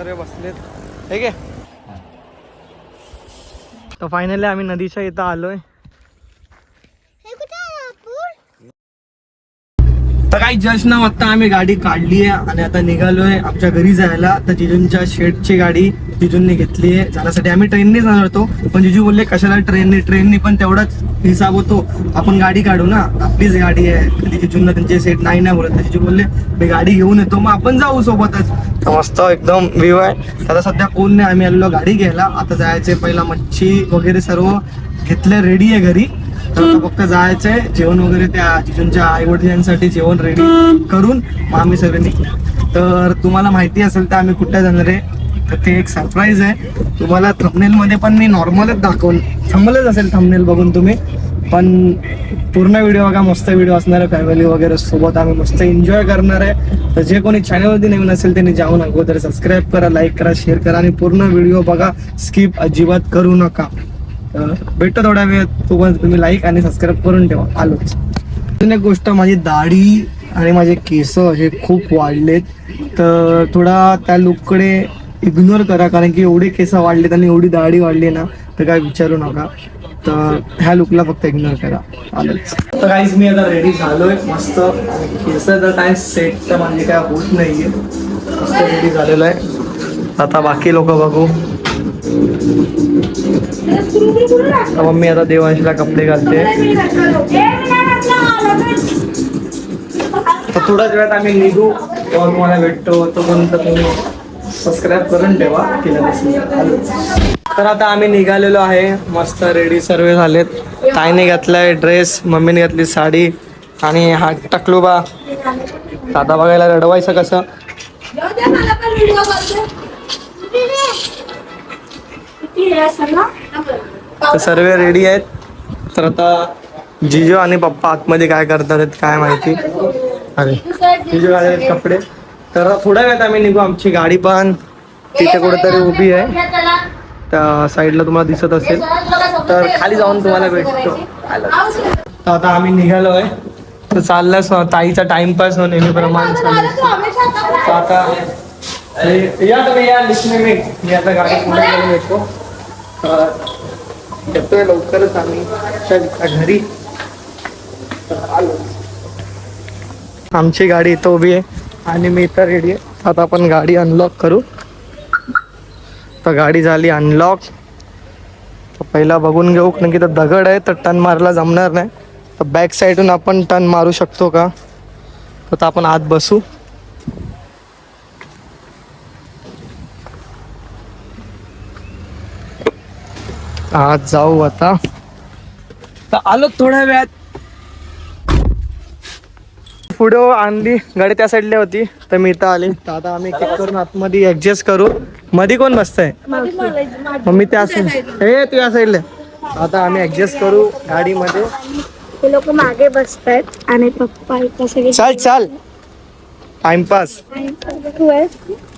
सर्व बसलेत. ठीक आहे? तर फायनली आम्ही नदीच्या इथं आलोय. तर काही जस्ट ना आता आम्ही गाडी काढली आहे आणि आता निघालोय आमच्या घरी जायला. तर जिजूंच्या शेटची गाडी जिजूंनी घेतली आहे. जाण्यासाठी आम्ही ट्रेनने जाणार होतो. पण जिजू बोलले कशाला ट्रेनने? ट्रेनने पण तेवढाच हिसाब होतो. आपण गाडी काढू ना. आपलीच गाडी आहे. कधी जिजूंना त्यांचे सेट नाही नाही बोलत. जिजू बोलले मी गाडी घेऊन येतो. मग आपण जाऊ सोबतच. मस्त एकदम व्ह्यू आहे. आता सध्या कोण नाही. आम्ही आलेलो गाडी घ्यायला. आता जायचे पहिला मच्छी वगैरे सर्व घेतलं रेडी आहे घरी. तर फक्त जायचंय. जेवण वगैरे त्या जिजूंच्या आई वडिलांसाठी जेवण रेडी करून मग आम्ही सगळे निघतो तर तुम्हाला माहिती असेल तर आम्ही कुठे जाणार आहे? तर ते एक सरप्राईज आहे. तुम्हाला थंबनेल मध्ये पण मी नॉर्मलच दाखवून थांबलंच असेल थंबनेल बघून तुम्ही. पण पूर्ण व्हिडिओ बघा मस्त व्हिडिओ असणार आहे फॅमिली वगैरे सोबत आम्ही मस्त एन्जॉय करणार आहे. तर जे कोणी चॅनलवरती नवीन असेल त्यांनी जाऊन अगोदर सबस्क्राईब करा लाईक करा शेअर करा आणि पूर्ण व्हिडिओ बघा. स्किप अजिबात करू नका. भेटतो थोड्या वेळ. तोपर्यंत तुम्ही लाईक आणि सबस्क्राईब करून ठेवा. आलोच. अजून एक गोष्ट माझी दाढी आणि माझे केस हे खूप वाढलेत. तर थोडा त्या लुककडे इग्नोर करा कारण की एवढे केस वाढलेत आणि एवढी दाढी वाढली ना तर काय विचारू नका. तर ह्या लुकला फक्त इग्नोर करा. आलंच. तर काहीच मी आता रेडी झालोय मस्त. केस तर काय सेट तर म्हणजे काय होत नाहीये. मस्त रेडी झालेलं आहे. आता बाकी लोक बघू. तर मम्मी आता देवांशीला कपडे घालते. तर थोड्याच वेळात आम्ही निघू. तेव्हा तुम्हाला भेटतो तोपर्यंत तुम्ही सबस्क्राईब करून ठेवा केलं तर आता आम्ही निघालेलो आहे. मस्त रेडी सर्व झालेत. ताईने घातलाय ड्रेस मम्मीने घातली साडी आणि हा टकलूबा. आता बघायला रडवायचं कसं? तर सर्व रेडी आहेत. तर आता जिजो आणि पप्पा आतमध्ये काय करतात काय माहिती. अरे. जिजो आहेत कपडे. तर थोड्या वेळात आम्ही निघू आमची गाडी पण तिथे कुठेतरी उभी आहे. त्या साईडला तुम्हाला दिसत असेल. तर खाली जाऊन तुम्हाला भेटतो. तर आता आम्ही निघालो आहे तर चाललं स- ताईचा टाइमपास हो नेहमीप्रमाणे तर आता या तुम्ही या लिस्टने मी. आता गाडी पुढे गेलो येतो. येतोय लवकरच आम्ही. घरी. आमची गाडी इथं उभी आहे. आणि मी तर रेडी आहे. आता आपण गाडी अनलॉक करू. तर गाडी झाली अनलॉक तर पहिला बघून घेऊ कारण की तर दगड आहे तर टन मारायला जमणार नाही. तर बॅक साईडून आपण टन मारू शकतो का? तर आपण आत बसू. आत जाऊ आता. तर आलो थोड्या वेळात. पुढे आणली. गाडी त्या साईडला होती. तर मी इथं आली. तर आता आम्ही किक करून आतमध्ये ऍडजस्ट करू. मध्ये कोण बसतंय? मम्मी त्या साईड हे तू या साईडला आता आम्ही ऍडजस्ट करू गाडीमध्ये. ते लोक मागे बसतायत आणि पप्पा इथं सगळे चाल चाल. टाइमपास?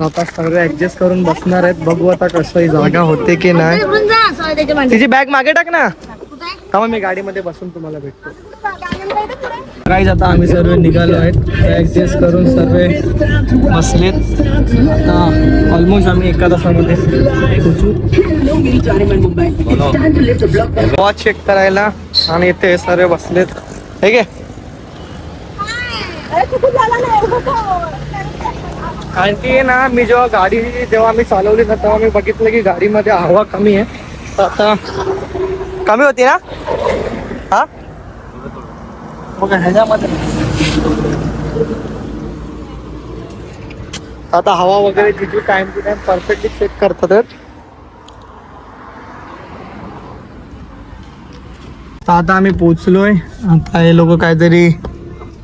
आता सगळे ऍडजस्ट करून बसणार आहेत. बघू आता कसं ही जागा होते की नाही. मागे. तिची बॅग मागे टाक ना. थांबा मी गाडीमध्ये बसून तुम्हाला भेटतो. काहीच आता आम्ही सर्व निघालो आहेत. ॲडजस्ट करून सर्व बसलेत. आता ऑलमोस्ट आम्ही एका तासामध्ये पोचू वॉच चेक करायला आणि इथे सर्व बसलेत. ठीक आहे कारण की ना मी जेव्हा गाडी जेव्हा मी चालवली ना तेव्हा मी बघितलं की गाडीमध्ये हवा कमी आहे. तर आता कमी होती ना? हा? ह्याच्यामध्ये. आता हवा वगैरे तिथे time to time perfectly check करतात. आता आम्ही पोचलोय आता हे लोक काहीतरी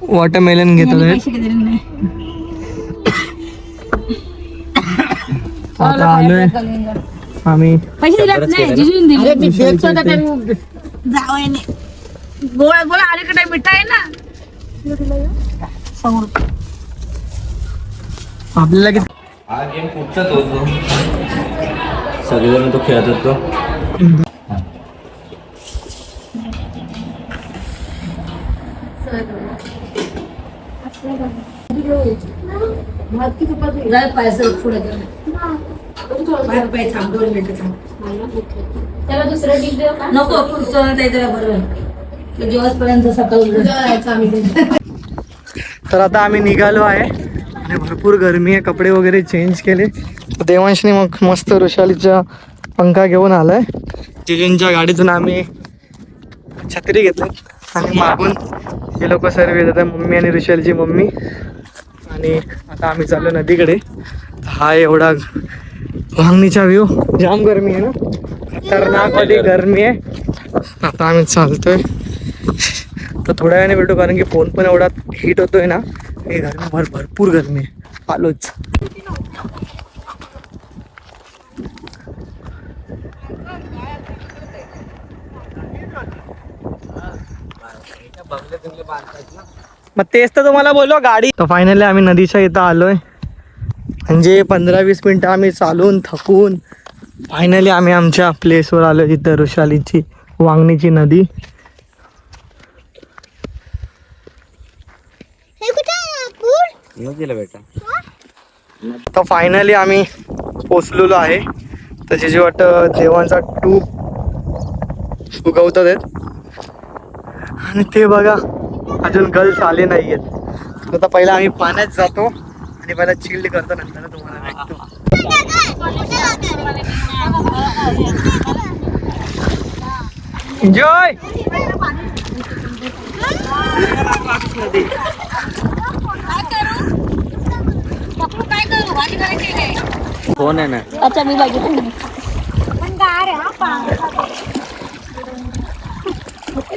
वॉटरमेलन घेतात. आता आलोय. आम्ही पैसे दिलेत नाही जिजून दिले. गोळा गोळा अलीकडे मिठाई आहे ना? आपल्याला किती हा गेम कुठचाच होतो सगळेजण तो खेळत होतो. त्याला दुसरं नको पुढचं त्याच्याला बरोबर तर आता आम्ही निघालो आहे. आणि भरपूर गरमी आहे कपडे वगैरे चेंज केले. देवांशने मग मस्त ऋषालीचा पंखा घेऊन आलाय. तिघींच्या गाडीतून आम्ही छत्री घेतली. आणि मागून हे लोक सर्व येत मम्मी आणि ऋषालीची मम्मी. आणि आता आम्ही चाललो नदीकडे. हा एवढा वांगणीचा व्ह्यू जाम गरमी आहे ना. खतरनाक वाली गरमी आहे. आता आम्ही चालतोय. तर थोड्या वेळाने भेटू कारण की फोन पण एवढा हीट होतोय ना हे गरमी भर भरपूर गरमी आहे. आलोच. मग तेच तर तुम्हाला बोललो गाडी. तर फायनली आम्ही नदीच्या इथं आलोय. म्हणजे पंधरा वीस मिनिटं आम्ही चालून थकून फायनली आम्ही आमच्या प्लेसवर आलो इथं ऋषालीची वांगणीची नदी. बेटा तर फायनली आम्ही पोचलेलो आहे. तर जे वाटत देवांचा टूप उगवतात आणि ते बघा अजून गर्ल्स आले नाही आहेत आता पहिला आम्ही पाण्यात जातो आणि पहिला चिल्ड करतो नंतर तुम्हाला भेटतो. एन्जॉय फोन आहे ना? अच्छा मी बघितलं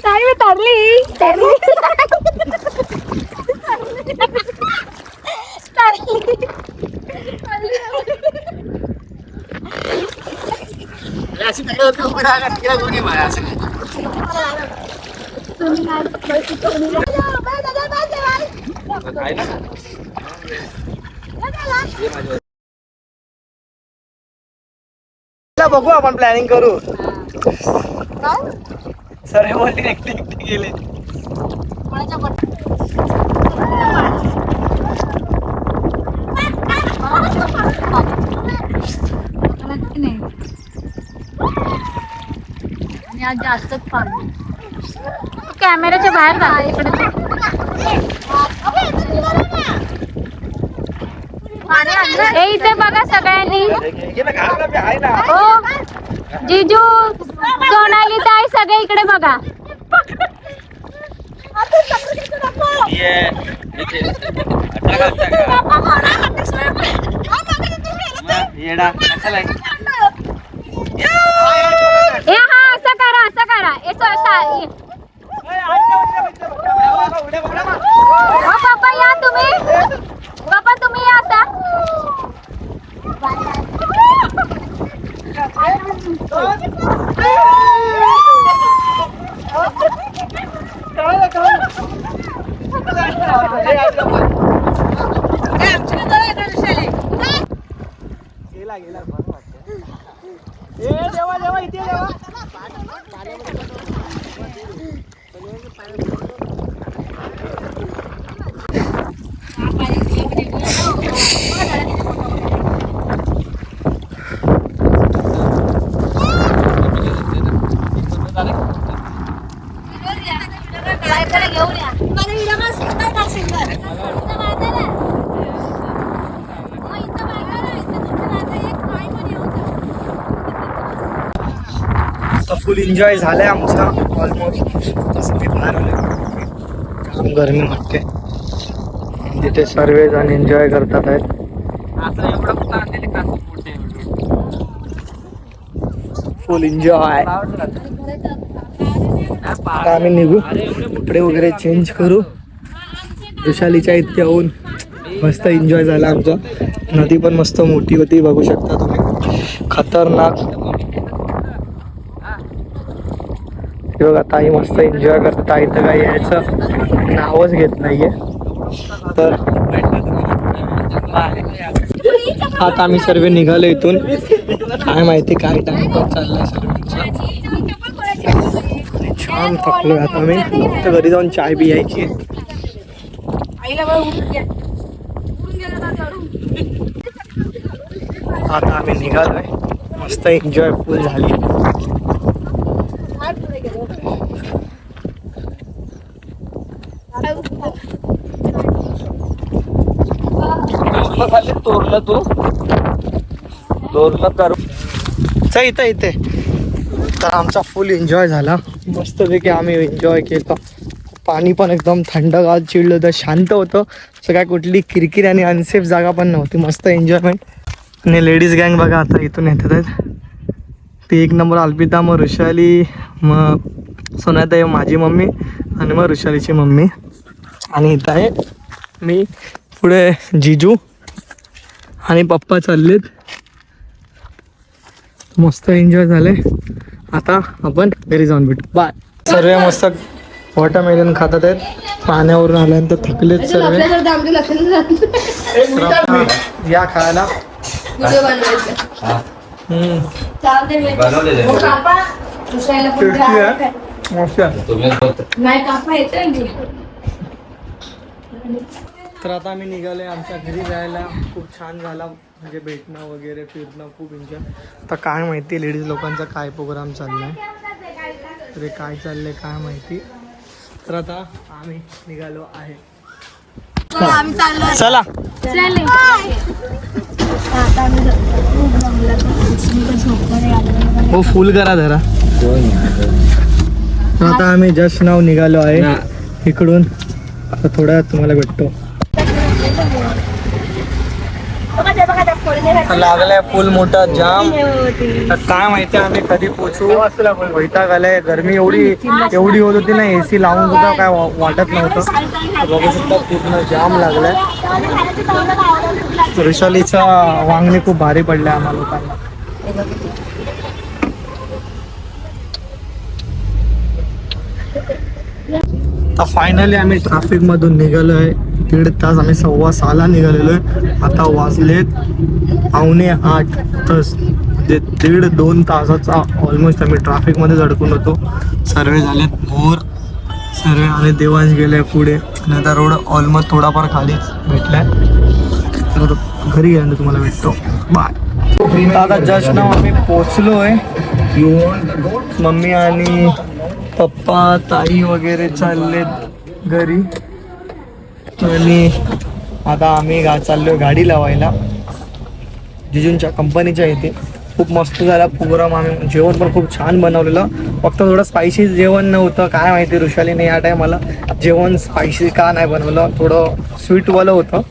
तारी मी तरली. तरली. चला बघू आपण प्लॅनिंग करू. सर बोलते एकटे एकटे गेले. आणि आज जास्तच पाणी कॅमेऱ्याच्या बाहेर जा इकडे हे इथे बघा सगळ्यांनी. हो जिजू सोनाली ताई सगळे इकडे बघा. येडा हा असं करा असं करा. ए पप्पा या तुम्ही. पप्पा तुम्ही या. गेला गेला बरं वाटतं. ए देवा देवा इथे देवा फुल एन्जॉय झालाय आमचा ऑलमोस्ट तसं मी बाहेर जाम गरमी वाटते. तिथे सर्वजण एन्जॉय करतात आहेत? फुल एन्जॉय आता आम्ही निघू. कपडे वगैरे चेंज करू. विशालीच्या इथे येऊन मस्त एन्जॉय झाला आमचा. नदी पण मस्त मोठी होती बघू शकता तुम्ही. खतरनाक. हे बघा ताई मस्त एन्जॉय करतात. ताई तर काही यायचं नावच घेत नाहीये. तर आता आम्ही सर्व निघालो इथून. काय माहिती काय टाइमपास चाललाय सर्वांचा. छान थकलोय आता मी. फक्त घरी जाऊन चाय पियायची. आता आम्ही निघालोय. मस्त एन्जॉय फुल झाली तोरलं तू. तोरलं करू. इथे इथे. तर आमचा फुल एन्जॉय झाला. मस्तपैकी आम्ही एन्जॉय केलं. पाणी पण एकदम थंडगार चिडलं होतं शांत होतं. सगळ्या कुठली किरकिरी आणि अनसेफ जागा पण नव्हती. मस्त एन्जॉयमेंट आणि लेडीज गँग बघा आता इथून येतात. आहेत ती एक नंबर अल्पिता मग ऋषाली मग सोनाताई माझी मम्मी आणि मग ऋषालीची मम्मी. आणि इथं आहे मी पुढे जिजू आणि पप्पा चाललेत. मस्त एन्जॉय झाले आता आपण घरी जाऊन भेटू. बाय सर्व मस्त वॉटरमेलन खातात आहेत. पाण्यावरून आल्यानंतर थकलेत सर्व. या खायला. हो, तर आता आम्ही निघालोय आमच्या घरी जायला. खूप छान झाला. म्हणजे भेटणं वगैरे फिरणं खूप एन्जॉय तर काय माहिती लेडीज लोकांचा काय प्रोग्राम चाललाय? तर हे काय चाललंय काय माहिती? तर आता आम्ही निघालो आहे. आम्ही चाललो चला. आता हो फुल करा जरा. तर आता आम्ही जस्ट नाव निघालो आहे. इकडून आता थोड्या तुम्हाला भेटतो. लागलाय फुल मोठा जाम. काय माहिती आम्ही कधी पोचू. वैताग आलाय गरमी एवढी एवढी होत होती ना एसी लावून सुद्धा काय वाटत नव्हतं. बघू शकता पूर्ण जाम लागलाय. वैशालीचा वांगणी खूप भारी पडल्या आम्हाला लोकांना. आता फायनली आम्ही ट्रॅफिकमधून निघालो आहे दीड तास आम्ही सव्वा सहाला निघालेलो आहे आता वाजलेत पावणे आठ. तास म्हणजे दीड दोन तासाचा ऑलमोस्ट आम्ही ट्रॅफिकमध्येच अडकून होतो. सर्वे झालेत मोर सर्वे आणि देवांश गेले पुढे. आणि आता रोड ऑलमोस्ट थोडाफार खालीच भेटलाय. तर घरी गेल्यानंतर तुम्हाला भेटतो. बाय आता जस्ट नाव आम्ही पोचलो आहे मम्मी आणि पप्पा ताई वगैरे चाललेत घरी. आणि आता आम्ही गा चाललोय गाडी लावायला. जिजूंच्या कंपनीच्या इथे. खूप मस्त झाला प्रोग्राम आम्ही. जेवण पण खूप छान बनवलेलं. फक्त थोडं स्पायसी जेवण नव्हतं. काय माहिती ऋषालीने या टायमाला जेवण स्पायसी का नाही बनवलं. थोडं स्वीटवालं होतं.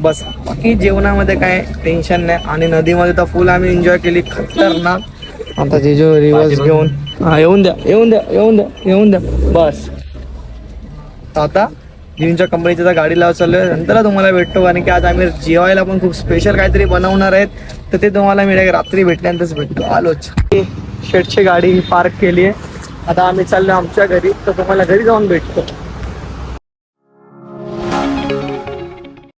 बस. बाकी जेवणामध्ये काय टेन्शन नाही. आणि नदीमध्ये तर फुल आम्ही एन्जॉय केली. खतरनाक. आता जिजू रिवर्स घेऊन हा येऊन द्या येऊन द्या येऊन द्या येऊन द्या. बस. आता जिमच्या कंपनीच्या आता गाडी लावत चाललोय. नंतर तुम्हाला भेटतो कारण की आज आम्ही जेवायला पण खूप स्पेशल काहीतरी बनवणार आहेत. तर ते तुम्हाला मिळेल रात्री भेटल्यानंतरच भेटतो. आलोच शेटची गाडी पार्क केली आहे आता आम्ही चाललो आमच्या घरी. तर तुम्हाला घरी जाऊन भेटतो.